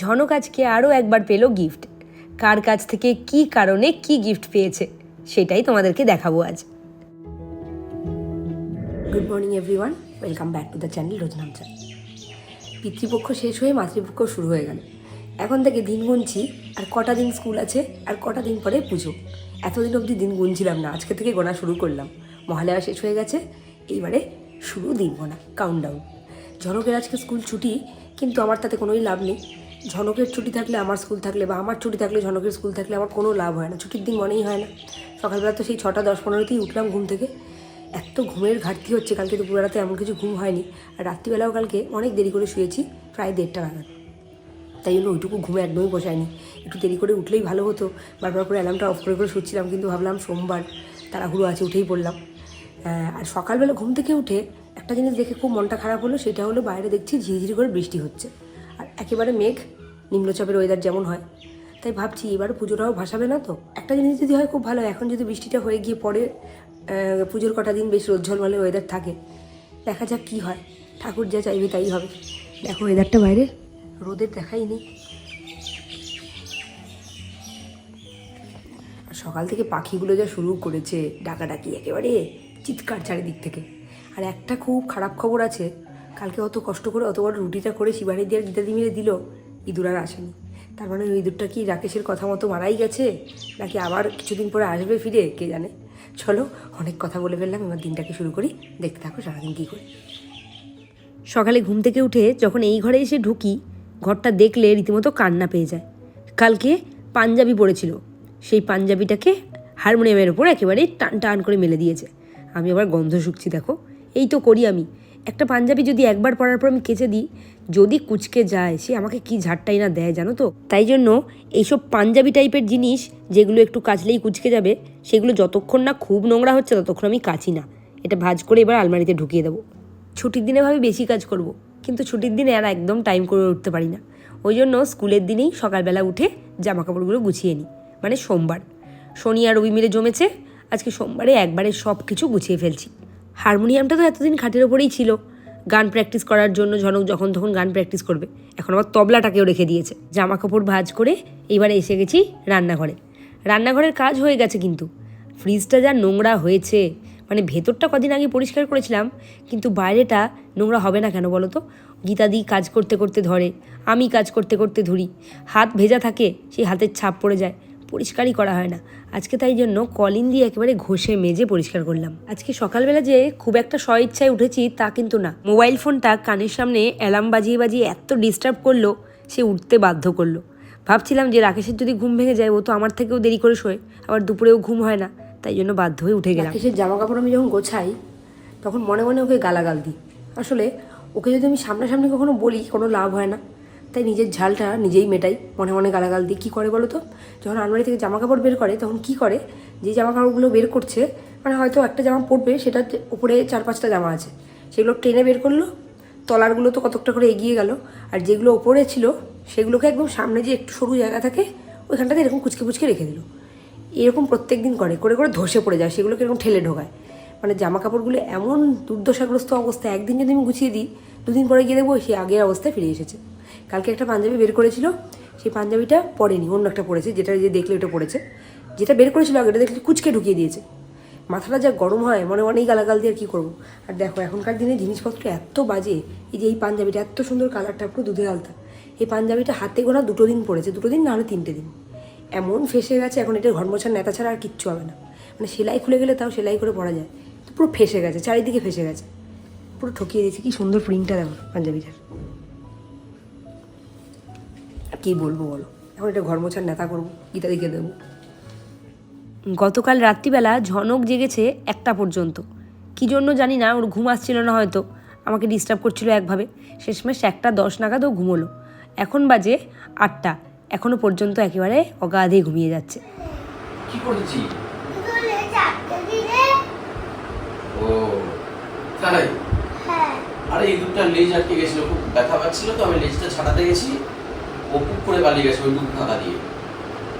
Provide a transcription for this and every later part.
ঝনক আজকে আরও একবার পেল গিফট কার কাছ থেকে কি কারণে কি গিফট পেয়েছে, সেটাই তোমাদেরকে দেখাবো আজ। Good morning everyone welcome back to the channel Roznamcha Pitrupaksha শেষ হয়ে মাতৃপক্ষ শুরু হয়ে গেল। এখন থেকে দিন গুনছি, আর কটা দিন স্কুল আছে, আর কটা দিন পরে পুজো। এতদিন অবধি দিন গুনছিলাম না, আজকে থেকে গোনা শুরু করলাম। মহালয়া শেষ হয়ে গেছে, এইবারে শুরু দিন গোনা কাউন্টডাউন ঝনকের আজকে স্কুল ছুটি, কিন্তু আমার তাতে কোনোই লাভ নেই। ঝনকের ছুটি থাকলে আমার স্কুল থাকলে বা আমার ছুটি থাকলে ঝনকের স্কুল থাকলে আমার কোনো লাভ হয় না। ছুটির দিন মনেই হয় না। সকালবেলা তো সেই ছটা দশ পনেরোতেই উঠলাম ঘুম থেকে। এত ঘুমের ঘাটতি হচ্ছে, কালকে তো পুরো রাতে এমন কিছু ঘুম হয়নি। আর রাত্রিবেলাও কালকে অনেক দেরি করে শুয়েছি, প্রায় দেড়টা নাগাদ। তাই জন্য ওইটুকু ঘুমে একদমই বসায়নি। একটু দেরি করে উঠলেই ভালো হতো। বারবার করে অ্যালার্মটা অফ করে করে শুচ্ছিলাম, কিন্তু ভাবলাম সোমবার তাড়াহুড়ো আছে, উঠেই পড়লাম। আর সকালবেলা ঘুম থেকে উঠে একটা জিনিস দেখে খুব মনটা খারাপ হলো, সেটা হলো বাইরে দেখছি ঝিরিঝিরি করে বৃষ্টি হচ্ছে। একেবারে মেঘ, নিম্নচাপের ওয়েদার যেমন হয়। তাই ভাবছি এবার পুজোটাও ভাসাবে না তো? একটা জিনিস যদি হয় খুব ভালো এখন যদি বৃষ্টিটা হয়ে গিয়ে পরে পুজোর কটা দিন বেশ রোজ্জ্বলমালে ওয়েদার থাকে। দেখা যাক কী হয়। ঠাকুর যা চাইবে তাই হবে। দেখো ওয়েদারটা বাইরে। রোদের দেখাই নেই। আর সকাল থেকে পাখিগুলো যা শুরু করেছে ডাকাডাকি একেবারে চিৎকার চারিদিক থেকে। আর একটা খুব খারাপ খবর আছে কালকে অত কষ্ট করে অত বড় রুটিটা করে শিবানি দিয়ে গীতাদি মিলে দিল, ইঁদুর আর আসেনি। তার মানে ওই ইঁদুরটা কি রাকেশের কথা মতো মারাই গেছে, নাকি আবার কিছুদিন পরে আসবে ফিরে, কে জানে? চলো, অনেক কথা বলে ফেললাম, এবার দিনটাকে শুরু করি। দেখতে থাকো সারাদিন কী করি। সকালে ঘুম থেকে উঠে যখন এই ঘরে এসে ঢুকি, ঘরটা দেখলে রীতিমতো কান্না পেয়ে যায়। কালকে পাঞ্জাবি পরেছিল সেই পাঞ্জাবিটাকে হারমোনিয়ামের ওপর একেবারে টান টান করে মেলে দিয়েছে। আমি আবার গন্ধ শুকছি, দেখো। এই তো করি আমি একটা পাঞ্জাবি যদি একবার পরার পর আমি কেচে দিই, যদি কুচকে যায়, সে আমাকে কি ঝাড়টাই না দেয় জানো তো? তাই জন্য এইসব পাঞ্জাবি টাইপের জিনিস যেগুলো একটু কাচলেই কুচকে যাবে, সেগুলো যতক্ষণ না খুব নোংরা হচ্ছে ততক্ষণ আমি কাচি না। এটা ভাজ করে এবার আলমারিতে ঢুকিয়ে দেবো। ছুটির দিনে ভাবে বেশি কাজ করব। কিন্তু ছুটির দিনে আর একদম টাইম করে উঠতে পারি না। ওই জন্য স্কুলের দিনেই সকালবেলা উঠে জামা কাপড়গুলো গুছিয়ে নিই মানে সোমবার। শনি আর রবি মিলে জমেছে, আজকে সোমবারে একবারে সব কিছু গুছিয়ে ফেলছি। হারমোনিয়ামটা তো এতদিন খাটের ওপরেই ছিল। গান প্র্যাকটিস করার জন্য ঝনক যখন তখন গান প্র্যাকটিস করবে। এখন আবার তবলাটাকেও রেখে দিয়েছে। জামা কাপড় ভাজ করে এবারে এসে গেছি রান্নাঘরে। রান্নাঘরের কাজ হয়ে গেছে কিন্তু। ফ্রিজটা যা নোংরা হয়েছে মানে ভেতরটা কদিন আগে পরিষ্কার করেছিলাম, কিন্তু বাইরেটা নোংরা হবে না কেন বলো তো? গীতাদি কাজ করতে করতে ধরে, আমি কাজ করতে করতে ধরি। হাত ভেজা থাকে, সেই হাতের ছাপ পড়ে যায়। পরিষ্কারই করা হয় না। আজকে তাই জন্য কলিন দিয়ে একেবারে ঘষে মেজে পরিষ্কার করলাম। আজকে সকালবেলা যে খুব একটা স্ব ইচ্ছায় উঠেছি তা কিন্তু না। মোবাইল ফোনটা কানের সামনে অ্যালার্ম বাজিয়ে বাজিয়ে এত ডিস্টার্ব করল, সে উঠতে বাধ্য করল। ভাবছিলাম যে রাকেশের যদি ঘুম ভেঙে যায়, ও তো আমার থেকেও দেরি করে শোয়, আবার দুপুরেও ঘুম হয় না। তাই জন্য বাধ্য হয়ে উঠে গেলাম। রাকেশের জামা কাপড় আমি যখন গোছাই, তখন মনে মনে ওকে গালাগাল দিই। আসলে ওকে যদি আমি সামনাসামনি কখনো বলি, কোনো লাভ হয় না। তাই নিজের ঝালটা নিজেই মেটাই। মনে মনে গালাগাল দিই কী করে বলো তো? যখন আলমারি থেকে জামা কাপড় বের করে, তখন কি করে? যে জামা কাপড়গুলো বের করছে মানে হয়তো একটা জামা পরবে সেটা উপরে চার পাঁচটা জামা আছে। সেগুলো টেনে বের করল, তলারগুলো তো কতকটা করে এগিয়ে গেল, আর যেগুলো ওপরে ছিল, সেগুলোকে একদম সামনে যে একটু সরু জায়গা থাকে, ওইখানটাতে এরকম কুচকে কুচকে রেখে দিল। এরকম প্রত্যেক দিন করে করে করে ধসে পড়ে যায়, সেগুলোকে এরকম ঠেলে ঢোকায়। মানে জামা কাপড়গুলো এমন দুর্দশাগ্রস্ত অবস্থা একদিন যদি আমি গুছিয়ে দিই, দুদিন পরে গিয়ে দেখব সে আগের অবস্থায় ফিরে এসেছে। কালকে একটা পাঞ্জাবি বের করেছিল, সেই পাঞ্জাবিটা পরেনি, অন্য একটা পড়েছে যেটা যে দেখলে ওটা পড়েছে যেটা বের করেছিল আগেটা দেখলে কুচকে ঢুকিয়ে দিয়েছে। মাথাটা যা গরম হয়, মনে মনেই গালাগাল দিয়ে আর কী করব। আর দেখো, এখনকার দিনে জিনিসপত্র এত বাজে, এই যে এই পাঞ্জাবিটা, এত সুন্দর কালারটা, পুরো দুধে আলতা। এই পাঞ্জাবিটা হাতে গোনা দুটো দিন পড়েছে, দুটো দিন না হলে তিনটে দিন। এমন ফেসে গেছে, এখন এটা ঘর মোছার নেতা ছাড়া আর কিচ্ছু হবে না। মানে সেলাই খুলে গেলে তাও সেলাই করে পরা যায়। তো পুরো ফেসে গেছে, চারিদিকে ফেসে গেছে। পুরো ঠকিয়ে দিয়েছে, কি সুন্দর প্রিন্টটা দেখো, পাঞ্জাবিটার। আর কী বলব বলো? এখন এটা ঘর মোছার নেতা করব গীতা দিকে দেবো। গতকাল রাত্রিবেলা ঝনক জেগেছে একটা পর্যন্ত। কী জন্য জানি না ওর ঘুম আসছিল না হয়তো। আমাকে ডিস্টার্ব করছিল একভাবে। শেষমেশ একটা দশ নাগাদ ও ঘুমোলো। এখন বাজে আটটা। এখনও পর্যন্ত একেবারে অগাধে ঘুমিয়ে যাচ্ছে। কি করেছি? ও তাই? হ্যাঁ। আরে এই দুধটা লেজ আটকে গেছিল খুব ব্যথা পাচ্ছিল তো আমি লেজটা ছাড়াতে গেছি। ও করে পালিয়ে গেছে ওই দুধ ফাঁকা দিয়ে।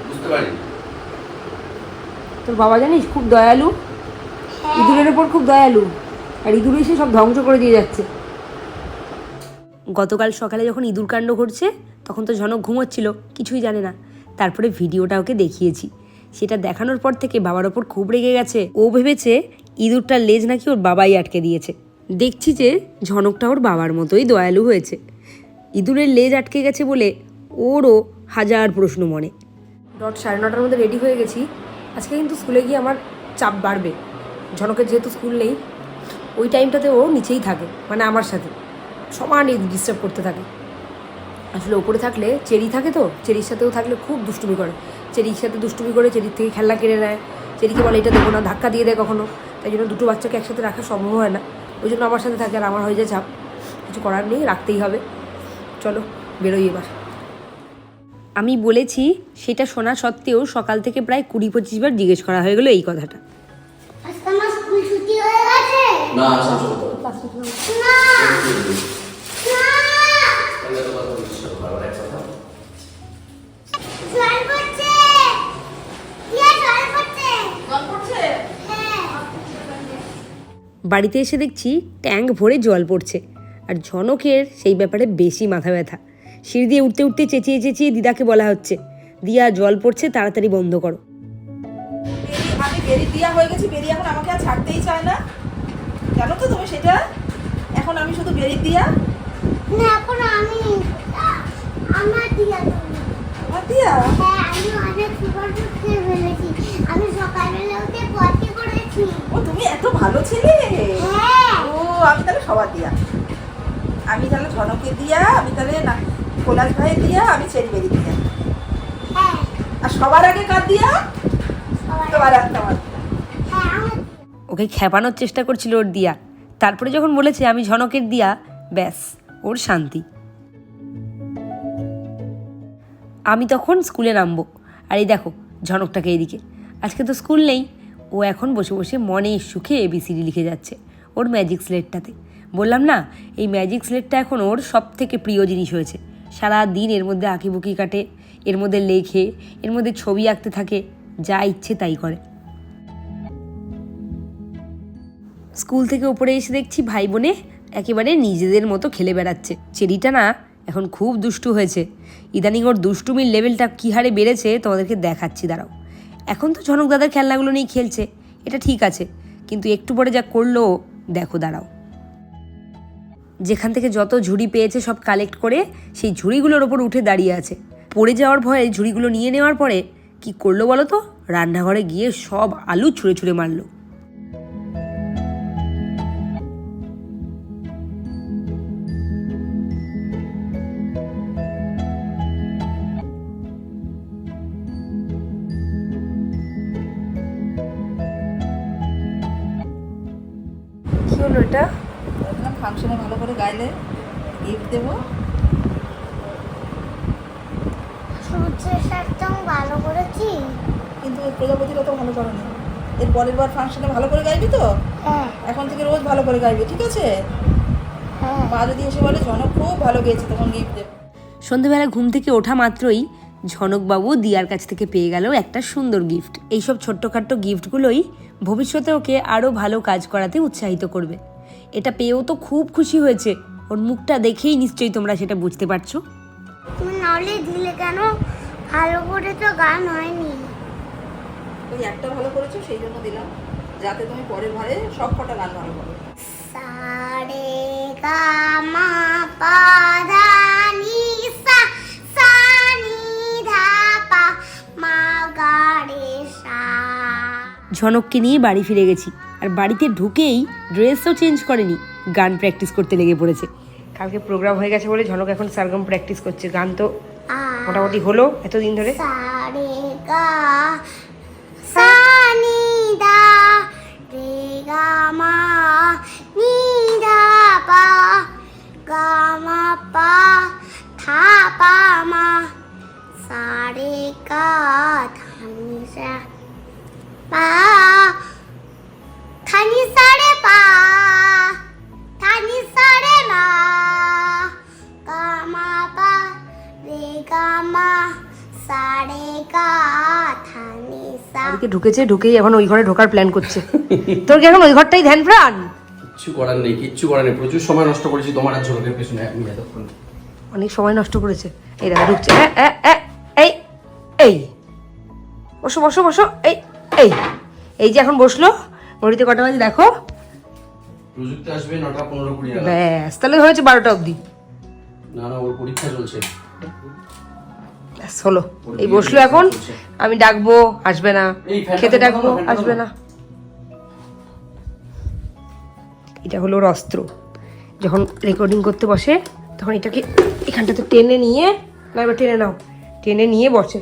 বুঝতে পারিনি? তোর বাবা জানিস খুব দয়ালু? ইঁদুরের ওপর খুব দয়ালু। আর ইঁদুর এসে সব ধ্বংস করে দিয়ে যাচ্ছে। গতকাল সকালে যখন ইঁদুর কাণ্ড ঘটছে তখন তো ঝনক ঘুমোচ্ছিল কিছুই জানে না। তারপরে ভিডিওটা ওকে দেখিয়েছি। সেটা দেখানোর পর থেকে বাবার ওপর খুব রেগে গেছে। ও ভেবেছে ইঁদুরটার লেজ নাকি ওর বাবাই আটকে দিয়েছে। দেখছি যে ঝনকটা ওর বাবার মতোই দয়ালু হয়েছে। ইঁদুরের লেজ আটকে গেছে বলে ওরও হাজার প্রশ্ন মনে। ডট সাড়ে নটার মধ্যে রেডি হয়ে গেছি। আজকে কিন্তু স্কুলে গিয়ে আমার চাপ বাড়বে। ঝনকের যেহেতু স্কুল নেই, ওই টাইমটাতে ও নিচেই থাকে মানে আমার সাথে। সমানই ডিস্টার্ব করতে থাকে। আসলে ওপরে থাকলে চেরি থাকে তো, চেরির সাথেও থাকলে খুব দুষ্টুমি করে। চেরির সাথে দুষ্টুমি করে চেরির থেকে খেলনা কেড়ে নেয়। চেরিকে বলে, এটা দেবো না, ধাক্কা দিয়ে দেয় কখনো। তাই জন্য দুটো বাচ্চাকে একসাথে রাখা সম্ভব হয় না। ওই জন্য আমার সাথে থাকে আর আমার হয়ে যায় চাপ। কিছু করার নেই, রাখতেই হবে। চলো, বেরোই এবার। আমি বলেছি সেটা শোনা সত্ত্বেও সকাল থেকে প্রায় কুড়ি পঁচিশ বার জিজ্ঞেস করা হয়ে গেলো এই কথাটা। হ্যাঁ। বাড়িতে এসে দেখছি ট্যাঙ্ক ভরে জল পড়ছে আর ঝনকের সেই ব্যাপারে বেশি মাথা ব্যথা। সিঁড়ি দিয়ে উঠতে উঠতে চেঁচিয়ে চেঁচিয়ে দিদাকে বলা হচ্ছে দিয়া জল পড়ছে তাড়াতাড়ি বন্ধ করো। আমি বেরি দিয়া হয়ে গেছি বেরি এখন আমাকে আর ছাড়তেই চায় না। জানো তো তুমি সেটা? এখন আমি শুধু বেরি দিয়া। না এখন আমি আমার দিয়া আমার দিয়া? হ্যাঁ আমি অনেক সুপার ফুড খেয়ে ফেলেছি। আমি সকালবেলা উঠে পটি করেছি। ও তুমি এত ভালো ছেলে? হ্যাঁ। ও আমি তাহলে সবার দিয়া। আমি তাহলে ঝনকে দিয়া আমি তাহলে না কৈলাস ভাই দিয়া আমি চেরি বেরি দিয়া। আর সবার আগে কার দিয়া? তোমার ওকে খেপানোর চেষ্টা করছিল ওর দিয়া। তারপরে যখন বলেছে আমি ঝনকের দিয়া, ব্যাস, ওর শান্তি। আমি তখন স্কুলে নামবো। আর এই দেখো, ঝনকটাকে এদিকে আজকে তো স্কুল নেই। ও এখন বসে বসে মনে, সুখে এবিসিডি লিখে যাচ্ছে ওর ম্যাজিক স্লেটটাতে বললাম না, এই ম্যাজিক স্লেটটা এখন ওর সব থেকে প্রিয় জিনিস হয়েছে। সারা দিন এর মধ্যে আঁকিবুকি কাটে, এর মধ্যে লেখে, এর মধ্যে ছবি আঁকতে থাকে, যা ইচ্ছে তাই করে। স্কুল থেকে উপরে এসে দেখছি ভাই বোনে একেবারে নিজেদের মতো খেলে বেড়াচ্ছে। চেরিটা না এখন খুব দুষ্টু হয়েছে। ইদানিং ওর দুষ্টুমির লেভেলটা কী হারে বেড়েছে তোমাদেরকে দেখাচ্ছি, দাঁড়াও। এখন তো ঝনক দাদার খেলনাগুলো নিয়ে খেলছে, এটা ঠিক আছে, কিন্তু একটু পরে যা করল, দেখো, দাঁড়াও। যেখান থেকে যত ঝুড়ি পেয়েছে সব কালেক্ট করে সেই ঝুড়িগুলোর ওপর উঠে দাঁড়িয়ে আছে। পড়ে যাওয়ার ভয়ে ঝুড়িগুলো নিয়ে নেওয়ার পরে কি করল বলো তো? রান্নাঘরে গিয়ে সব আলু ছুঁড়ে ছুঁড়ে মারলো। কি হলো এটা? ফাংশনে ভালো করে গাইলে গিফট দেবো। ভালো করেছি কিন্তু ওই প্রজাপতির ভালো করো এর পরের বার ফাংশনে ভালো করে গাইবি তো? হ্যাঁ। এখন থেকে রোজ ভালো করে গাইবি ঠিক আছে? হ্যাঁ। মা যদি এসে বলে জনক খুব ভালো গেয়েছে তখন গিফট দেবো সন্ধেবেলা ঘুম থেকে ওঠা মাত্রই ঝনকবাবু দিয়ার কাছ থেকে পেয়ে গেল একটা সুন্দর গিফট। এইসব ছোট্টখাট্ট গিফটগুলোই ভবিষ্যতে ওকে আরও ভালো কাজ করাতে উৎসাহিত করবে। এটা পেয়েও তো খুব খুশি হয়েছে। ওর মুখটা দেখেই নিশ্চয়ই তোমরা সেটা বুঝতে পারছ। তুমি নাহলে দিলে কেন? ভালো করে তো গান হয়নি। ওই একটা ভালো করেছ সেই জন্য দিলাম। যাতে তুমি পরের সব কটা গান ভালো করো। সারে গা মা পা ধা নি সা সা নি ধা পা মা গা রে সা। ঝনককে নিয়ে বাড়ি ফিরে গেছি। আর বাড়িতে ঢুকেই ড্রেসও চেঞ্জ করেনি গান প্র্যাকটিস করতে লেগে পড়েছে। কালকে প্রোগ্রাম হয়ে গেছে বলে ঝনক এখন সারগম প্র্যাকটিস করছে গান তো মোটামুটি হলো এতদিন ধরে। সারে গা সা নি দা রে গা মা নি দা পা। ঢুকেছে ঢুকেই এখন ওই ঘরে ঢোকার প্ল্যান করছে। তোর কি এখন ওই ঘরটাই ধ্যান প্রাণ? কিচ্ছু করার নেই কিচ্ছু করার নেই। প্রচুর সময় নষ্ট করেছি তোমার আর ঝোলকের পেছনে আমি এতক্ষণ অনেক সময় নষ্ট করেছে। এই দেখো ঢুকছে। এই এই। বসো বসো বসো। এই এই। এই যে এখন বসল ঘড়িতে কটা বাজে দেখো? প্রযুক্তি আসবে নটা পনেরো কুড়ি ব্যাস তাহলে হয়েছে বারোটা অবধি। না না ওর পরীক্ষা চলছে। ব্যাস হলো। এই বসল এখন। আমি ডাকবো আসবে না। খেতে ডাকবো আসবে না। এটা হলো ওর অস্ত্র যখন রেকর্ডিং করতে বসে তখন এটাকে এখানটাতে টেনে নিয়ে না এবার টেনে নাও। টেনে নিয়ে বসে।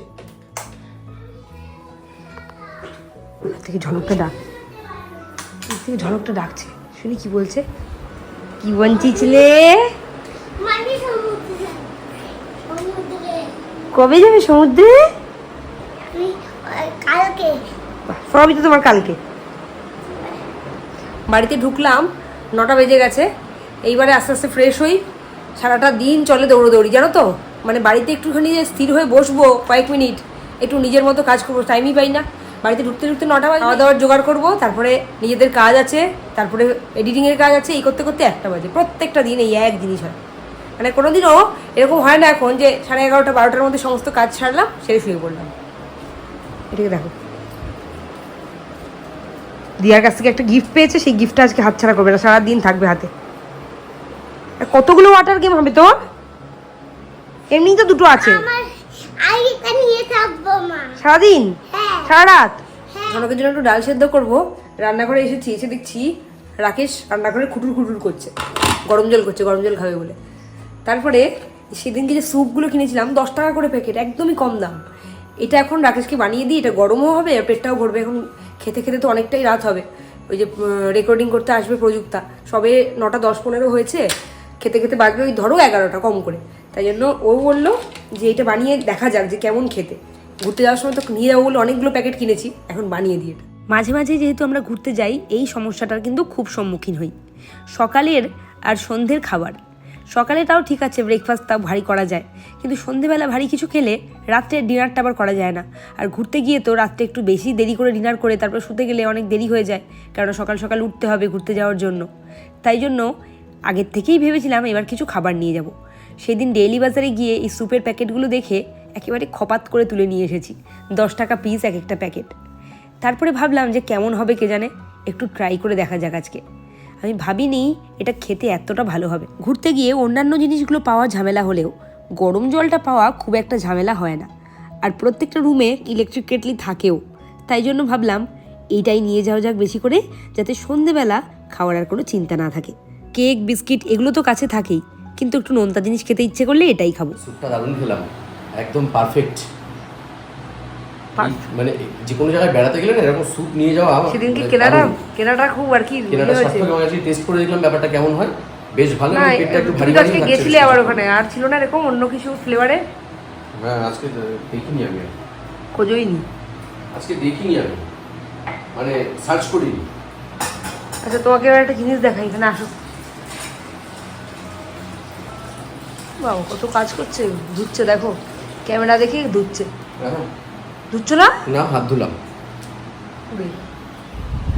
থেকে ঝনকটা ডাক। থেকে ঝনকটা ডাকছে। শুনি কি বলছে? কি বঞ্চিছিলে মানে সমুদ্রে সমুদ্রে কবে যাবে সমুদ্রে? কালকে। সবই তো তোমার কালকে। বাড়িতে ঢুকলাম নটা বেজে গেছে। এইবারে আস্তে আস্তে ফ্রেশ হই। সারাটা দিন চলে দৌড়োদৌড়ি জানো তো? মানে বাড়িতে একটুখানি যে স্থির হয়ে বসবো কয়েক মিনিট একটু নিজের মতো কাজ করব টাইমই পাই না। বাড়িতে ঢুকতে ঢুকতে নটা বাজে। খাওয়া দাওয়ার জোগাড় করব তারপরে নিজেদের কাজ আছে তারপরে এডিটিংয়ের কাজ আছে এই করতে করতে একটা বাজে। প্রত্যেকটা দিন এই এক জিনিস হয়। মানে কোনোদিনও এরকম হয় না এখন যে সাড়ে এগারোটা বারোটার মধ্যে সমস্ত কাজ ছাড়লাম সেরে শুয়ে পড়লাম। এটাকে দেখো। দিয়ার কাছ থেকে একটা গিফট পেয়েছে সেই গিফটটা আজকে হাতছাড়া করবে না সারাদিন থাকবে হাতে। কতগুলো ওয়াটার গেম হবে তোর? এমনি তো দুটো আছে। সারাদিন? হ্যাঁ। সারা রাত হ্যাঁ। জন্য একটু ডাল সেদ্ধ করব। রান্নাঘরে এসেছি এসে দেখছি রাকেশ রান্নাঘরে খুটুর খুটুর করছে। গরম জল করছে গরম জল খাবে বলে। তারপরে সেদিনকে যে স্যুপগুলো কিনেছিলাম, দশ টাকা করে প্যাকেট, একদমই কম দাম। এটা এখন রাকেশকে বানিয়ে দিই, এটা গরমও হবে আর পেটটাও ভরবে। এখন খেতে খেতে তো অনেকটাই রাত হবে। ওই যে রেকর্ডিং করতে আসবে প্রযুক্তা। সবে নটা দশ পনেরো হয়েছে। খেতে খেতে বাজবে ওই ধরো এগারোটা কম করে। তাই জন্য ও বলল যে এটা বানিয়ে দেখা যাক যে কেমন খেতে। ঘুরতে যাওয়ার সময় তো নিয়ে যাব বলে অনেকগুলো প্যাকেট কিনেছি, এখন বানিয়ে দিয়ে মাঝে মাঝে যেহেতু আমরা ঘুরতে যাই, এই সমস্যাটার কিন্তু খুব সম্মুখীন হই। সকালের আর সন্ধ্যের খাবার। সকালে তাও ঠিক আছে ব্রেকফাস্ট তাও ভারী করা যায়। কিন্তু সন্ধেবেলা ভারী কিছু খেলে রাত্রে ডিনারটা আবার করা যায় না। আর ঘুরতে গিয়ে তো রাত্রে একটু বেশি দেরি করে ডিনার করে তারপর শুতে গেলে অনেক দেরি হয়ে যায় কারণ সকাল সকাল উঠতে হবে ঘুরতে যাওয়ার জন্য। তাই জন্য আগের থেকেই ভেবেছিলাম এবার কিছু খাবার নিয়ে যাব। সেদিন ডেইলি বাজারে গিয়ে এই স্যুপের প্যাকেটগুলো দেখে একেবারে খপাত করে তুলে নিয়ে এসেছি, দশ টাকা পিস এক একটা প্যাকেট। তারপরে ভাবলাম যে কেমন হবে কে জানে, একটু ট্রাই করে দেখা যাক আজকে। আমি ভাবিনি এটা খেতে এতটা ভালো হবে। ঘুরতে গিয়ে অন্যান্য জিনিসগুলো পাওয়া ঝামেলা হলেও গরম জলটা পাওয়া খুব একটা ঝামেলা হয় না। আর প্রত্যেকটা রুমে ইলেকট্রিক কেটলি থাকেও। তাই জন্য ভাবলাম এইটাই নিয়ে যাওয়া যাক বেশি করে, যাতে সন্ধেবেলা খাওয়ার আর কোনো চিন্তা না থাকে। কেক, বিস্কিট এগুলো তো কাছে থাকেই, কিন্তু একটু নোনতা জিনিস খেতে ইচ্ছে করলে এটাই খাব। একদম পারফেক্ট. মানে যে কোনো জায়গায় বেড়াতে গেলে না এরকম স্যুপ নিয়ে যাওয়া সেদিনকে মানে কেনাটা কেনাটা খুব আর কি কেনাটা সার্থক টেস্ট করে দেখলাম ব্যাপারটা কেমন হয়। বেশ ভালো না পেটটা একটু ভারী ভারী আজকে লাগছে। গেছিলে আবার ওখানে আর ছিল না এরকম অন্য কিছু ফ্লেভারে হ্যাঁ আজকে দেখিনি আমি। খোঁজোই নি আজকে দেখিনি আমি। মানে সার্চ করিনি। আচ্ছা তোমাকে এবার একটা জিনিস দেখাই এখানে আসো। বাবা কত কাজ করছে ধুচ্ছে দেখো। ক্যামেরা দেখে ধুচ্ছে। হ্যাঁ। ধুচ্ছ না না হাত ধুলাম।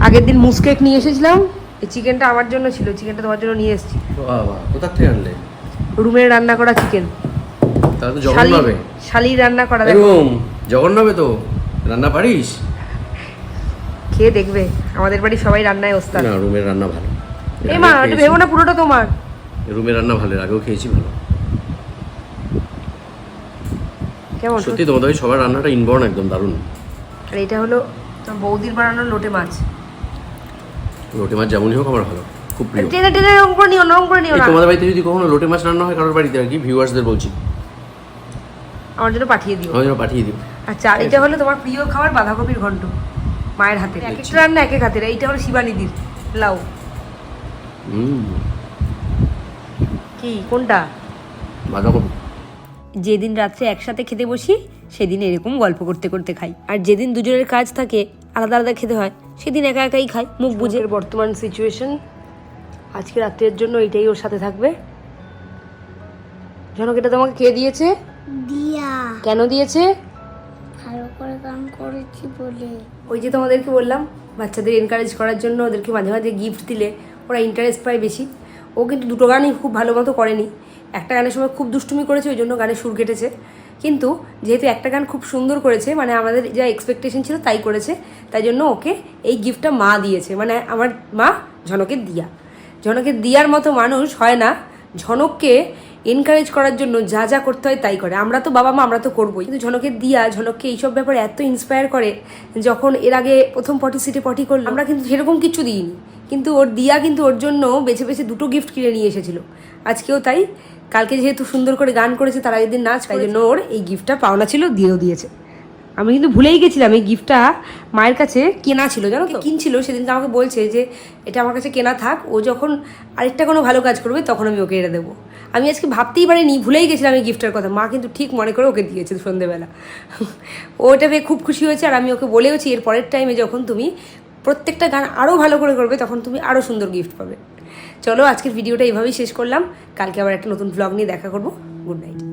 আগের দিন মুসকেক নিয়ে এসেছিলাম এই চিকেনটা আমার জন্য ছিল চিকেনটা তোমার জন্য নিয়ে এসেছি। বাবা কোথা থেকে আনলে? রুমের রান্না করা চিকেন। তাহলে তো জঘন্য হবে। শালি রান্না করা দেখো। জঘন্য হবে তো। রান্না পারিস? খেয়ে দেখবে আমাদের বাড়ি সবাই রান্নায় ওস্তাদ। না রুমের রান্না ভালো। এই মা একটু ভেবো না পুরোটা তোমার। রুমের রান্না ভালো আগেও খেয়েছি ভালো। কেমন? সত্যি তোমাদের ওই সবার রান্নাটা ইনবর্ন একদম দারুণ। আর এটা হলো বৌদির বানানো লোটে মাছ। লোটে মাছ যেমনই হোক আমার ভালো খুব প্রিয়। টেনে টেনে নরম করে নিও নরম করে নিও না। তোমাদের বাড়িতে যদি কখনো লোটে মাছ রান্না হয় কারোর বাড়িতে আর কি ভিউয়ার্সদের বলছি। আমার জন্য পাঠিয়ে দিও। আমার জন্য পাঠিয়ে দিও। আচ্ছা আর এটা হলো তোমার প্রিয় খাবার বাঁধাকপির ঘন্ট মায়ের হাতে এক একটা রান্না এক এক হাতের এইটা হলো শিবানিদির। লাউ। হুম। কি কোনটা? বাঁধাকপি। যেদিন রাত্রে একসাথে খেতে বসি সেদিন এরকম গল্প করতে করতে খাই। আর যেদিন দুজনের কাজ থাকে আলাদা আলাদা খেতে হয় সেদিন একা একাই খাই মুখ বুঝে বর্তমান সিচুয়েশন আজকে রাত্রের জন্য এটাই ওর সাথে থাকবে। জনক এটা তোমাকে কে দিয়েছে? দিয়া। কেন দিয়েছে? ভালো করে কাম করেছি বলে। ওই যে তোমাদেরকে বললাম বাচ্চাদের এনকারেজ করার জন্য ওদেরকে মাঝে মাঝে গিফট দিলে ওরা ইন্টারেস্ট পায় বেশি। ও কিন্তু দুটো গানই খুব ভালো মতো করেনি। একটা গানের সময় খুব দুষ্টুমি করেছে, ওই জন্য গানে সুর কেটেছে কিন্তু যেহেতু একটা গান খুব সুন্দর করেছে মানে আমাদের যা এক্সপেকটেশন ছিল তাই করেছে, তাই জন্য ওকে এই গিফটটা মা দিয়েছে। মানে আমার মা ঝনকের দিয়া। ঝনকের দিয়ার মতো মানুষ হয় না, ঝনককে এনকারেজ করার জন্য যা যা করতে হয় তাই করে। আমরা তো বাবা মা, আমরা তো করবোই। কিন্তু ঝনকের দিয়া, ঝনককে এইসব ব্যাপারে এত ইন্সপায়ার করে, যখন এর আগে প্রথম পটি সিটে পটি করল, আমরা কিন্তু সেরকম কিছু দিইনি। কিন্তু ওর দিয়া কিন্তু ওর জন্য বেছে বেছে দুটো গিফট কিনে নিয়ে এসেছিল। আজকেও তাই। কালকে যেহেতু সুন্দর করে গান করেছে, তারা দিন নাচ, তাই জন্য ওর এই গিফটটা পাওনা ছিল, দিয়েও দিয়েছে। আমি কিন্তু ভুলেই গেছিলাম, এই গিফটটা মায়ের কাছে কেনা ছিল, জানো তো? কিনছিল? সেদিনকে আমাকে বলছে যে, এটা আমার কাছে কেনা থাক, ও যখন আরেকটা কোনো ভালো কাজ করবে, তখন আমি ওকে এটা দেবো। আমি আজকে ভাবতেই পারিনি, ভুলেই গেছিলাম এই গিফটের কথা। মা কিন্তু ঠিক মনে করে ওকে দিয়েছে সন্ধেবেলা। ও এটা পেয়ে খুব খুশি হয়েছে, আর আমি ওকে বলেওছি, এর পরের টাইমে যখন তুমি প্রত্যেকটা গান আরও ভালো করে করবে, তখন তুমি আরও সুন্দর গিফট পাবে। চলো, আজকের ভিডিওটা এইভাবেই শেষ করলাম। কালকে আবার একটা নতুন ব্লগ নিয়ে দেখা করব। Good night